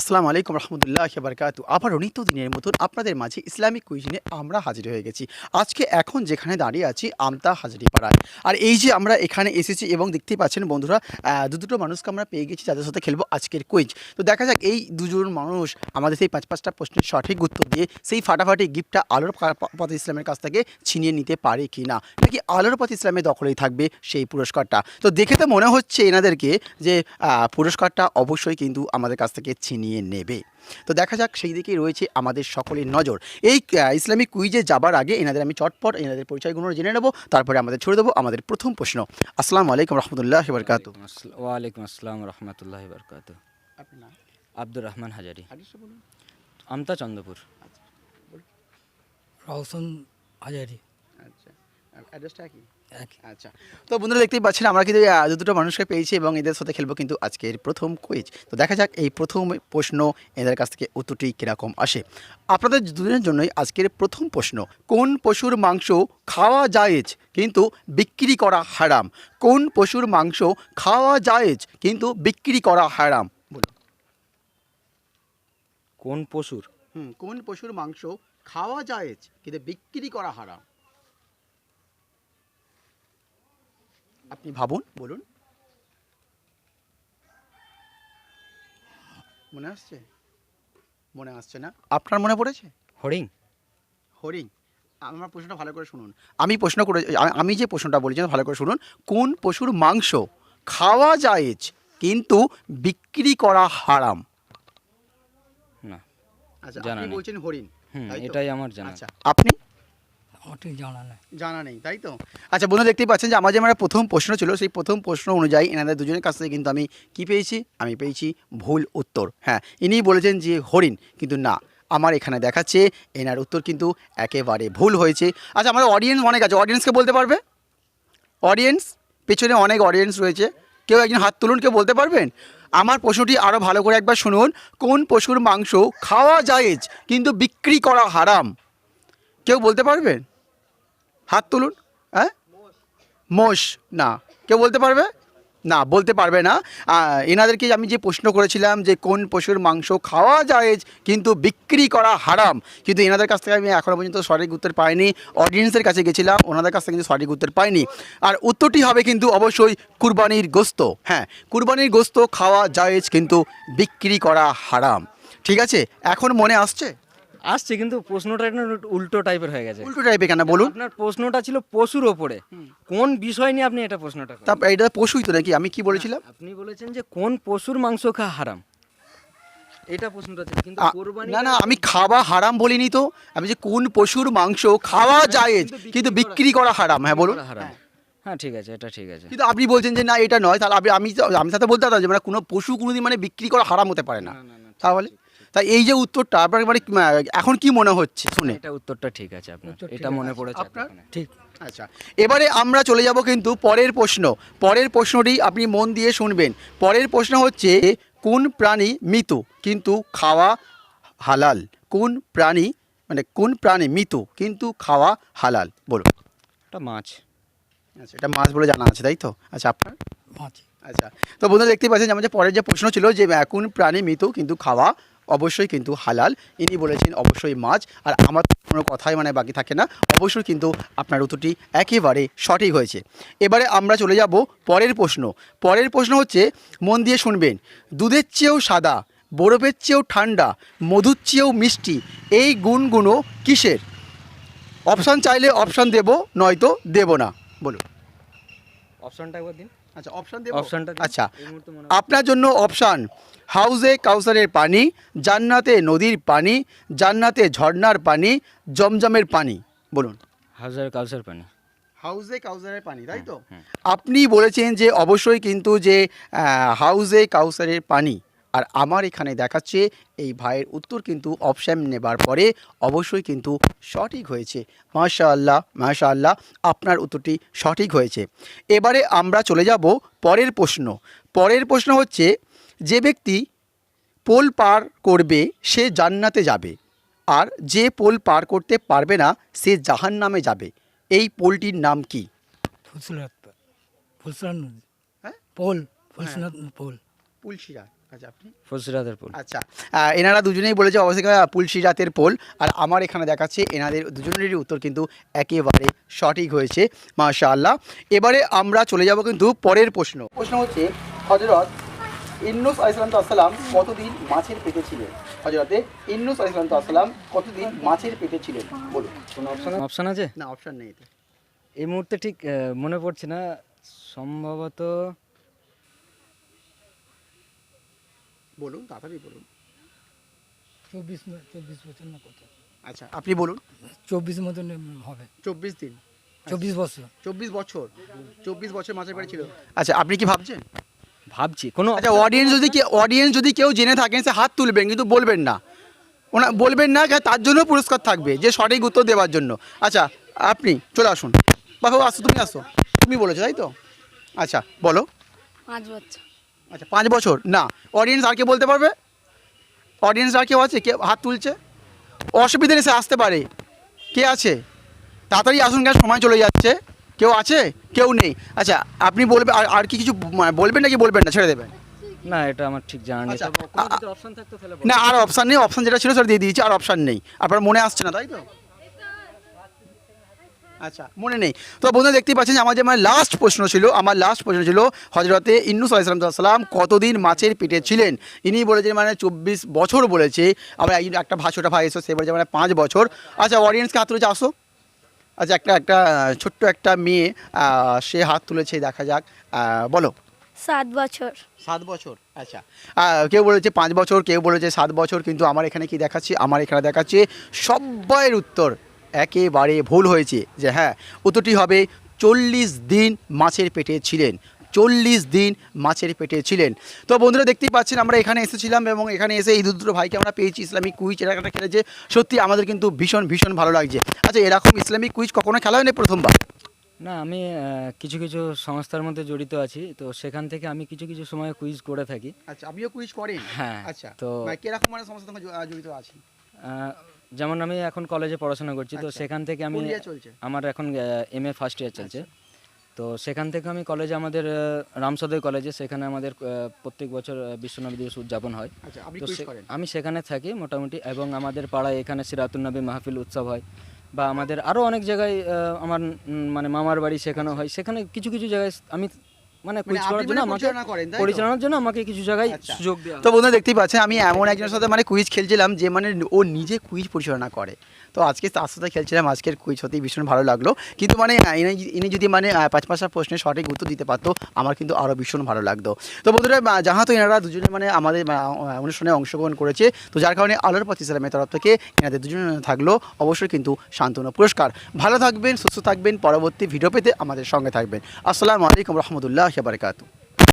আসসালামু আলাইকুম রহমতুল্লাহ বারকাতু। আবারও নিত্যদিনের মতন আপনাদের মাঝে ইসলামিক কুইজিনে আমরা হাজির হয়ে গেছি। আজকে এখন যেখানে দাঁড়িয়ে আছি, আমতা হাজারি পাড়ায় আর এই যে আমরা এখানে এসেছি এবং দেখতেই পাচ্ছেন বন্ধুরা দু দুটো মানুষকে আমরা পেয়ে গেছি, যাদের সাথে খেলব আজকের কুইজ। তো দেখা যাক, এই দুজন মানুষ আমাদের সেই পাঁচ পাঁচটা প্রশ্নের সঠিক উত্তর দিয়ে সেই ফাটাফাটি গিফটটা আলোর পথ ইসলামের কাছ থেকে ছিনিয়ে নিতে পারে কি না নাকি আলোর পথ ইসলামের দখলেই থাকবে সেই পুরস্কারটা? তো দেখে তো মনে হচ্ছে এনাদেরকে যে পুরস্কারটা অবশ্যই কিন্তু আমাদের কাছ থেকে ছিনিয়ে নেবে। তো দেখা যাক সেই দিকেই রয়েছে আমাদের সকলের নজর। এই ইসলামিক কুইজে যাবার আগে এনাদের আমি চটপট এনাদের পরিচয়গুলো জেনে নেব তারপরে আমাদের ছড়ে দেবো আমাদের প্রথম প্রশ্ন। আসসালামু আলাইকুম রহমতুল্লাহ বরকাত। ওয়ালাইকুম আসসালাম- ওয়ালাইকুম আসসালাম রহমতুল্লাহ বরকাত। আব্দুর রহমান হাজারি। আমতা চন্দ্রপুর। রওশন হাজারি। আচ্ছা অ্যাড্রেসটা কি? আচ্ছা। তো বন্ধুরা দেখতেই পাচ্ছেন আমরা কিন্তু দু দুটো মানুষকে পেয়েছি এবং এদের সাথে খেলব কিন্তু আজকের প্রথম কুইজ তো দেখা যাক এই প্রথম প্রশ্ন এদের কাছ থেকে উত্তরটি কীরকম আসে। আপনাদের দুজনের জন্যই আজকের প্রথম প্রশ্ন কোন পশুর মাংস খাওয়া জায়েজ কিন্তু বিক্রি করা হারাম? কোন পশুর মাংস খাওয়া জায়েজ কিন্তু বিক্রি করা হারাম? বলুন। কোন পশুর? হুম কোন পশুর মাংস খাওয়া জায়েজ কিন্তু বিক্রি করা হারাম? আপনি ভাবুন বলুন। মনে আসছে? মনে আসছে না। আপনার মনে পড়েছে? হরিং হরিং আমার প্রশ্নটা ভালো করে শুনুন। আমি প্রশ্ন করে আমি যে প্রশ্নটা বলেছি ভালো করে শুনুন। কোন পশুর মাংস খাওয়া জায়েজ কিন্তু বিক্রি করা হারাম? না। আচ্ছা আপনি বলছেন হরিণ? এটাই আমার জানা। আচ্ছা। আপনি? আমার ঠিক জানা নেই। জানা নেই, তাই তো? আচ্ছা বন্ধু দেখতেই পাচ্ছেন যে আমার যে আমার প্রথম প্রশ্ন ছিল, সেই প্রথম প্রশ্ন অনুযায়ী এনাদের দুজনের কাছ থেকে কিন্তু আমি কি পেয়েছি? আমি পেয়েছি ভুল উত্তর। হ্যাঁ ইনি বলেছেন যে হরিণ, কিন্তু না, আমার এখানে দেখাচ্ছে এনার উত্তর কিন্তু একেবারে ভুল হয়েছে। আচ্ছা আমার অডিয়েন্স অনেক আছে অডিয়েন্সকে বলতে পারবে? অডিয়েন্স পেছনে অনেক অডিয়েন্স রয়েছে। কেউ একজন হাত তুলুন, কেউ বলতে পারবেন? আমার প্রশ্নটি আরও ভালো করে একবার শুনুন। কোন পশুর মাংস খাওয়া জায়েজ, কিন্তু বিক্রি করা হারাম? কেউ বলতে পারবেন? হাত তুলুন হ্যাঁ? মোষ, না। কেউ বলতে পারবে? না, বলতে পারবে না। এনাদেরকে আমি যে প্রশ্ন করেছিলাম যে কোন পশুর মাংস খাওয়া যায় কিন্তু বিক্রি করা হারাম, কিন্তু এনাদের কাছ থেকে আমি এখনও পর্যন্ত সঠিক উত্তর পাইনি। অডিয়েন্সের কাছে গেছিলাম, ওনাদের কাছ থেকে কিন্তু সঠিক উত্তর পাইনি। আর উত্তরটি হবে কিন্তু অবশ্যই কুরবানির গোস্ত হ্যাঁ কুরবানির গোস্ত খাওয়া জায়েজ কিন্তু বিক্রি করা হারাম। ঠিক আছে? এখন মনে আসছে? আসছে কিন্তু প্রশ্নটা একটু উল্টো টাইপের হয়ে গেছে। উল্টো টাইপের কেন? বলুন। আপনার প্রশ্নটা ছিল পশুর ওপরে। কোন বিষয় নিয়ে আপনি এটা প্রশ্নটা তা এটা পশুই তো নাকি? আমি কি বলেছিলাম? আপনি বলেছেন যে কোন পশুর মাংস খাওয়া হারাম? এটা প্রশ্নটা ছিল কিন্তু কোরবানি না না আমি খাওয়া হারাম বলিনি তো। আমি যে কোন পশুর মাংস খাওয়া যায় কিন্তু বিক্রি করা হারাম। হ্যাঁ বলুন। হারাম। হ্যাঁ ঠিক আছে এটা ঠিক আছে। কিন্তু আপনি বলছেন যে না এটা নয় তাহলে আপনি আমি আমি সাথে বলতে পারতাম যে মানে কোনো পশু কোনোদিন মানে বিক্রি করা হারাম হতে পারে না। তাহলে? তাই এই যে উত্তরটা আপনার মানে এখন কি মনে হচ্ছে? শুনে। এটা উত্তরটা ঠিক আছে আপনার। এটা মনে পড়েছে আপনার? ঠিক। আচ্ছা এবারে আমরা চলে যাব কিন্তু পরের প্রশ্ন। পরের প্রশ্নটি আপনি মন দিয়ে শুনবেন। পরের প্রশ্ন হচ্ছে কোন প্রাণী মৃত কিন্তু খাওয়া হালাল? কোন প্রাণী মানে কোন প্রাণী মৃত কিন্তু খাওয়া হালাল? বলুন। এটা মাছ। আচ্ছা এটা মাছ বলে জানা আছে তাই তো? আচ্ছা আপনার? মাছ। আচ্ছা তো বন্ধু দেখতে পাচ্ছেন যে আমাদের পরের যে প্রশ্ন ছিল যে কোন প্রাণী মৃত কিন্তু খাওয়া অবশ্যই কিন্তু হালাল। ইনি বলেছেন, অবশ্যই মাছ। আর আমার কোনো কথাই মানে বাকি থাকে না। অবশ্যই কিন্তু আপনার উত্তরটি একেবারে সঠিক হয়েছে। এবারে আমরা চলে যাব পরের প্রশ্ন। পরের প্রশ্ন হচ্ছে, মন দিয়ে শুনবেন, দুধের চেয়েও সাদা, বরফের চেয়েও ঠান্ডা, মধুর চেয়েও মিষ্টি, এই গুণগুলো কিসের? অপশান চাইলে অপশান দেব, নয়তো দেব না। বলুন। অপশানটা একবার দিন। আচ্ছা অপশন দেব? অপশনটা আচ্ছা আপনার জন্য অপশান হাউজে কাউসারের পানি জান্নাতে নদীর পানি জান্নাতে ঝর্ণার পানি জমজমের পানি বলুন। হাউজের কাউসার পানি। হাউজে কাউসারের পানি তাই তো? আপনি বলেছেন যে অবশ্যই কিন্তু যে হাউজে কাউসারের পানি আর আমার এখানে দেখাচ্ছে এই ভাইয়ের উত্তর কিন্তু অপশান নেবার পরে অবশ্যই কিন্তু সঠিক হয়েছে। মাশা আল্লাহ মাশা আল্লাহ আপনার উত্তরটি সঠিক হয়েছে। এবারে আমরা চলে যাব পরের প্রশ্ন। পরের প্রশ্ন হচ্ছে যে ব্যক্তি পোল পার করবে সে জান্নাতে যাবে। আর যে পোল পার করতে পারবে না সে জাহান নামে যাবে। এই পোলটির নাম কি? ফুলসুরাত হ্যাঁ? Pole ফুলসুরাত pole. পুলসিরা আচ্ছা আপনি? ফজরাতের পোল। আচ্ছা এনারা দুজনেই বলেছে অবশ্যই পুলসি রাতের পোল। আর আমার এখানে দেখাচ্ছে এনাদের দুজনেরই উত্তর কিন্তু একেবারে সঠিক হয়েছে মাশাআল্লাহ। এবারে আমরা চলে যাব কিন্তু পরের প্রশ্ন। প্রশ্ন হচ্ছে হজরত ইন্নুস আলাইসালাম কতদিন মাছের পেটে ছিলেন? হজরতে ইন্নুস আলাইসালাম কতদিন মাছের পেটে ছিলেন? বলুন। কোনো অপশন অপশন আছে? না অপশন নেই এই মুহূর্তে ঠিক মনে পড়ছে না। সম্ভবত বলুন তাড়াতাড়ি বলুন। চব্বিশ চব্বিশ বছর না কত? আচ্ছা আপনি বলুন। চব্বিশ মতন হবে। চব্বিশ দিন। চব্বিশ বছর। চব্বিশ বছর। চব্বিশ বছর মাছের পেটে ছিল। আচ্ছা আপনি কি ভাবছেন? ভাবছি। কোনো আচ্ছা অডিয়েন্স যদি কি অডিয়েন্স যদি কেউ জেনে থাকেন সে হাত তুলবেন কিন্তু বলবেন না। ওনা বলবেন না তার জন্য পুরস্কার থাকবে যে সঠিক উত্তর দেওয়ার জন্য। আচ্ছা আপনি চলে আসুন। বাবু আসো তুমি আসো। তুমি বলেছ তাই তো? আচ্ছা বলো। পাঁচ বছর। আচ্ছা পাঁচ বছর? না। অডিয়েন্স আর কে বলতে পারবে? অডিয়েন্স আর কেউ আছে? কে হাত তুলছে? অসুবিধা নেই সে আসতে পারে। কে আছে? তাড়াতাড়ি আসুন কেন? সময় চলে যাচ্ছে। কেউ আছে? কেউ নেই। আচ্ছা আপনি বলবেন আর আর কি কিছু মানে বলবেন নাকি বলবেন না? ছেড়ে দেবেন। না এটা আমার ঠিক জানা নেই। আচ্ছা, না আর অপশান নেই। অপশান যেটা ছিল সেটা দিয়ে দিয়েছি আর অপশান নেই। আপনার মনে আসছে না তাই তো? আচ্ছা মনে নেই। তো বন্ধুরা দেখতেই পাচ্ছেন যে আমার যে আমার লাস্ট প্রশ্ন ছিল আমার লাস্ট প্রশ্ন ছিল হজরতে ইন্নুস আলাইসালাম কতদিন মাছের পেটে ছিলেন? ইনি বলেছেন মানে চব্বিশ বছর বলেছে। আবার একজন একটা ভাষোটা ভাই এসো সে বলেছে মানে পাঁচ বছর। আচ্ছা অডিয়েন্সকে হাত তুলেছে আসো। আচ্ছা একটা একটা ছোট্ট একটা মেয়ে সে হাত তুলেছে দেখা যাক। বলো। সাত বছর। সাত বছর আচ্ছা। কেউ বলেছে পাঁচ বছর কেউ বলেছে সাত বছর কিন্তু আমার এখানে কি দেখাচ্ছে? আমার এখানে দেখাচ্ছে সবাইয়ের উত্তর। একেবারে ভুল হয়েছে যে হ্যাঁ উত্তরটি হবে চল্লিশ দিন মাছের পেটে ছিলেন। চল্লিশ দিন মাছের পেটে ছিলেন। তো বন্ধুরা দেখতেই পাচ্ছেন আমরা এখানে এসেছিলাম এবং এখানে এসে এই দুটো ভাইকে আমরা পেয়েছি ইসলামিক কুইজ। এলাকাটা খেলেছে। সত্যি আমাদের কিন্তু ভীষণ ভীষণ ভালো লাগছে। আচ্ছা এরকম ইসলামিক কুইজ কখনো খেলা হয়নি প্রথমবার? না আমি কিছু কিছু সংস্থার মধ্যে জড়িত আছি। তো সেখান থেকে আমি কিছু কিছু সময় কুইজ করে থাকি। আচ্ছা আপনিও কুইজ করেন। হ্যাঁ, আচ্ছা তো তো- কীরকম মানে সমস্যার সঙ্গে জড়িত আছি? যেমন আমি এখন কলেজে পড়াশোনা করছি তো আচ্ছা। সেখান থেকে আমি? আমার এখন এম এ ফার্স্ট ইয়ার চলছে। তো সেখান থেকে আমি কলেজে আমাদের রামসদয় কলেজে সেখানে আমাদের প্রত্যেক বছর বিশ্বনবী দিবস উদযাপন হয়। আচ্ছা তো আমি সেখানে থাকি মোটামুটি এবং আমাদের পাড়ায় এখানে সিরাতুন্নবী মাহফিল উৎসব হয় বা আমাদের আরও অনেক জায়গায় আমার মানে মামার বাড়ি সেখানেও হয়। সেখানে কিছু কিছু জায়গায় আমি মানে কুইজ করার জন্য মানে আমাকে তো? পরিচালনার জন্য আমাকে কিছু জায়গায় আচ্ছা। সুযোগ দেওয়া তো বন্ধু দেখতেই পাচ্ছেন আমি এমন একজনের সাথে মানে কুইজ খেলছিলাম যে মানে ও নিজে কুইজ পরিচালনা করে। তো আজকে তার সাথে খেলছিলাম আজকের কুইজ হতেই ভীষণ ভালো লাগল। কিন্তু মানে ইনি ইনি যদি মানে পাঁচ পাঁচটা প্রশ্নের সঠিক উত্তর দিতে পারতো আমার কিন্তু আরও ভীষণ ভালো লাগতো। তো বন্ধুরা যাহা তো এনারা দুজনে মানে আমাদের অনুষ্ঠানে অংশগ্রহণ করেছে তো যার কারণে আলোর পথ ইসলামের তরফ থেকে এনাদের দুজনে থাকল অবশ্যই কিন্তু শান্তনু পুরস্কার। ভালো থাকবেন সুস্থ থাকবেন পরবর্তী ভিডিও পেতে আমাদের সঙ্গে থাকবেন। আসসালামু আলাইকুম রহমতুল্লাহ। বারকাতু